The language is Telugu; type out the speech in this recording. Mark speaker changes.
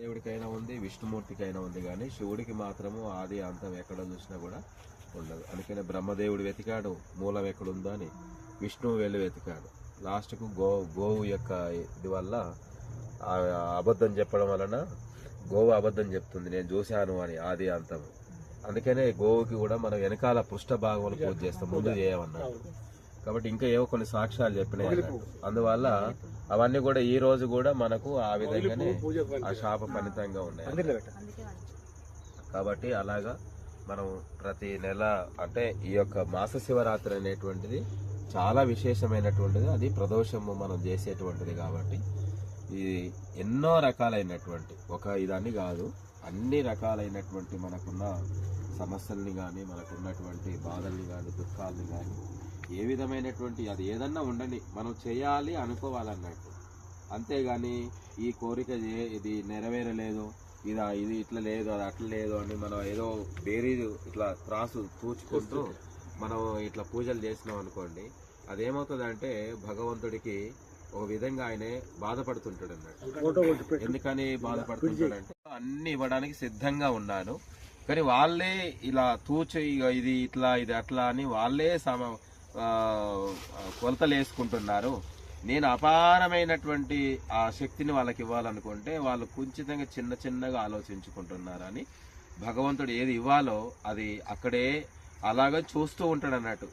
Speaker 1: దేవుడికైనా ఉంది విష్ణుమూర్తికైనా ఉంది కానీ శివుడికి మాత్రము ఆది అంతం ఎక్కడ చూసినా కూడా ఉండదు. అందుకనే బ్రహ్మదేవుడు వెతికాడు మూలం ఎక్కడుందో అని విష్ణువు వెళ్ళి వెతికాడు. లాస్ట్కు గో గోవు యొక్క ఇది వల్ల అబద్ధం చెప్పడం వలన గోవు అబద్ధం చెప్తుంది నేను చూశాను అని ఆది అంతం అందుకనే గోవుకి కూడా మనం వెనకాల పృష్ఠ భాగంలో పూజ చేస్తాం ముందు చేయమన్నాడు. కాబట్టి ఇంకా ఏవో కొన్ని సాక్ష్యాలు చెప్పినాయి. అందువల్ల అవన్నీ కూడా ఈ రోజు కూడా మనకు ఆ విధంగానే ఆ శాప ఫలితంగా ఉన్నాయి. కాబట్టి అలాగా మనం ప్రతి నెల అంటే ఈ యొక్క మాస శివరాత్రి అనేటువంటిది చాలా విశేషమైనటువంటిది. అది ప్రదోషము మనం చేసేటువంటిది కాబట్టి ఇది ఎన్నో రకాలైనటువంటి ఒక ఇదాన్ని కాదు అన్ని రకాలైనటువంటి మనకున్న సమస్యల్ని కానీ మనకున్నటువంటి బాధల్ని కానీ దుఃఖాలని కానీ ఏ విధమైనటువంటి అది ఏదన్నా ఉండని మనం చేయాలి అనుకోవాలన్నట్టు. అంతేగాని ఈ కోరిక ఇది నెరవేరలేదు. ఇది ఇది ఇట్లా లేదు అది అట్లా లేదు అని మనం ఏదో బేరీజు ఇట్లా త్రాసు తూచుకుంటూ మనం ఇట్లా పూజలు చేసినాం అనుకోండి. అదేమవుతుంది అంటే భగవంతుడికి ఒక విధంగా ఆయనే బాధపడుతుంటాడు అన్నట్టు ఎందుకని బాధపడుతుంటాడంటే అన్ని ఇవ్వడానికి సిద్ధంగా ఉన్నాను. కానీ వాళ్ళే ఇలా తూచి ఇది ఇట్లా ఇది అట్లా అని వాళ్ళే సమ కొలతలు వేసుకుంటున్నారు. నేను అపారమైనటువంటి ఆ శక్తిని వాళ్ళకి ఇవ్వాలనుకుంటే వాళ్ళు కుంచితంగా చిన్న చిన్నగా ఆలోచించుకుంటున్నారని భగవంతుడు ఏది ఇవ్వాలో అది అక్కడే అలాగా చూస్తూ ఉంటాడు అన్నట్టు.